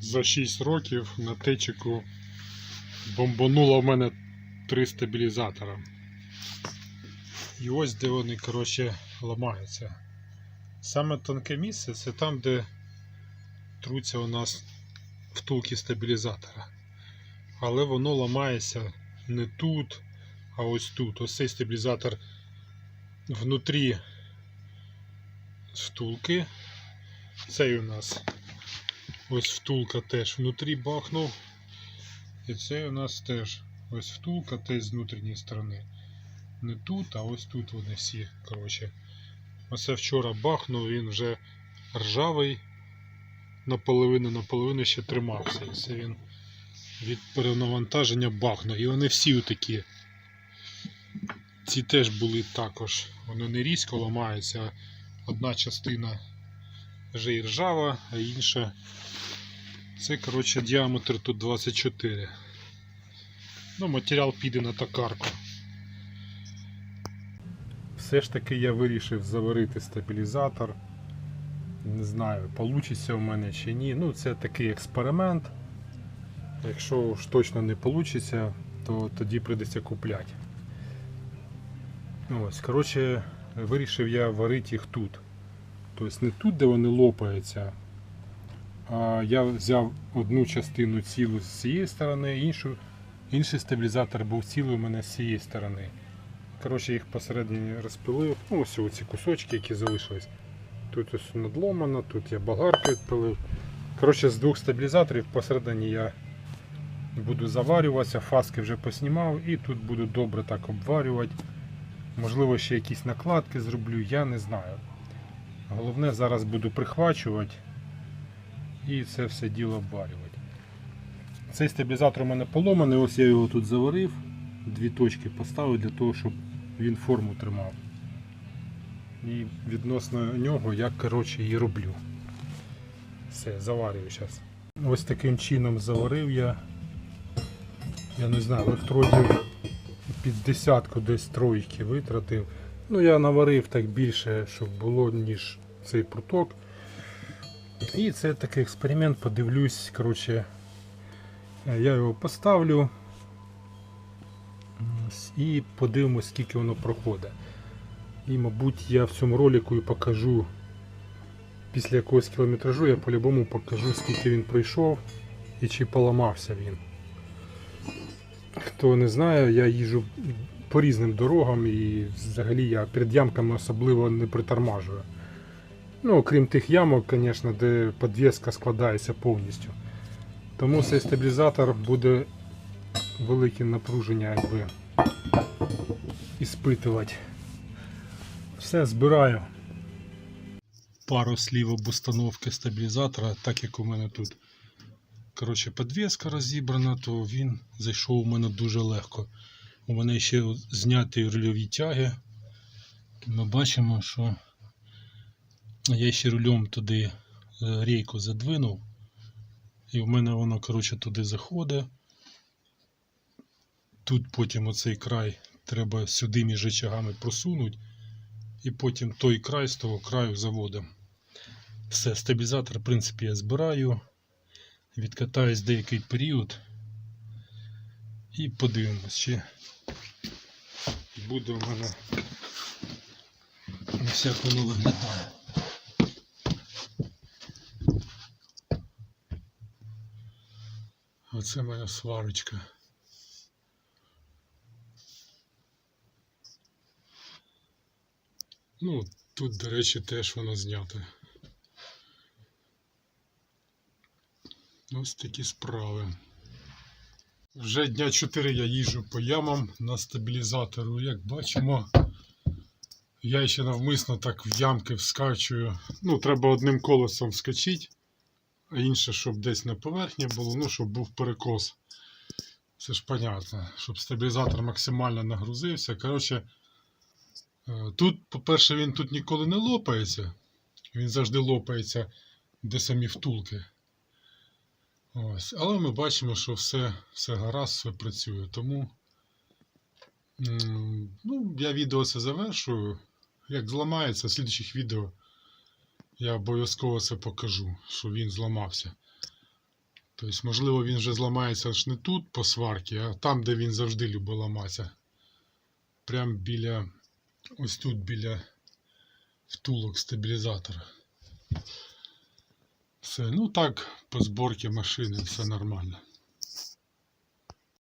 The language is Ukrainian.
за 6 років на течику бомбануло в мене три стабілізатора. І ось де вони, коротше, ламаються. Саме тонке місце це там, де труться у нас втулки стабілізатора. Але воно ламається не тут, а ось тут. Ось цей стабілізатор внутрі втулки. Цей у нас ось втулка теж внутрі бахнув. І цей у нас теж ось втулка теж з внутрішньої сторони. Не тут, а ось тут вони всі. Коротше. Оце вчора бахнув, він вже ржавий наполовину, наполовину ще тримався. Це він від перенавантаження бахнув. І вони всі отакі. Ці теж були також. Вони не різко ламаються. Одна частина вже і ржава, а інша. Це, коротше, діаметр тут 24. Ну, матеріал піде на токарку. Все ж таки я вирішив заварити стабілізатор. Не знаю, вийде в мене чи ні. Ну, це такий експеримент. Якщо ж точно не вийде, то тоді прийдеться купляти. Ось, коротше, вирішив я варити їх тут. Тобто не тут, де вони лопаються, а я взяв одну частину цілу з цієї сторони, іншу, інший стабілізатор був цілий у мене з цієї сторони. Коротше, їх посередині розпилив. Ну, ось ці кусочки, які залишились. Тут ось надломано, тут я болгарку відпилив. Коротше, з двох стабілізаторів посередині я буду заварюватися, фаски вже поснімав і тут буду добре так обварювати. Можливо, ще якісь накладки зроблю, я не знаю. Головне зараз буду прихвачувати і це все діло обварювати. Цей стабілізатор у мене поломаний, ось я його тут заварив, дві точки поставив для того, щоб він форму тримав. І відносно нього я коротше і роблю. Все, заварюю зараз. Ось таким чином заварив я. Я не знаю, електродів під десятку десь тройки витратив. Ну, я наварив так більше, щоб було, ніж цей пруток. І це такий експеримент, подивлюсь, коротше, е, я його поставлю і подивимось, скільки воно проходить. І, мабуть, я в цьому ролику і покажу після якогось кілометражу, я по-любому покажу, скільки він пройшов і чи поламався він. Хто не знає, я їжджу по різним дорогам і взагалі я перед ямками особливо не притормажую. Ну, окрім тих ямок, звісно, де підвіска складається повністю. Тому цей стабілізатор буде велике напруження якби іспитувати. Все збираю. Пару слів об установці стабілізатора, так як у мене тут коротше, підвіска розібрана, то він зайшов у мене дуже легко. У мене ще зняті рульові тяги. Ми бачимо, що я ще рулем туди е, рейку задвинув. І в мене воно коротше, туди заходить. Тут потім оцей край треба сюди між рычагами просунути. І потім той край з того краю заводимо. Все, стабілізатор, в принципі, я збираю. Відкатаюсь деякий період. І подивимось, чи буде у мене як воно виглядає. Оце моя сварочка. Ну, тут, до речі, теж воно знято. Ось такі справи. Вже дня 4 я їжджу по ямам на стабілізатору. Як бачимо, я ще навмисно так в ямки вскачую. Ну, треба одним колесом вскочити, а інше, щоб десь на поверхні було, ну, щоб був перекос. Це ж понятно, щоб стабілізатор максимально нагрузився. Коротше, е, тут, по-перше, він тут ніколи не лопається. Він завжди лопається, де самі втулки. Ось. Але ми бачимо, що все, все гаразд, все працює. Тому ну, я відео це завершую. Як зламається, в слідчих відео я обов'язково це покажу, що він зламався. Тобто, можливо, він вже зламається аж не тут по сварці, а там, де він завжди любить ламатися. Прям біля, ось тут біля втулок стабілізатора. Все, ну так, по зборці машини все нормально.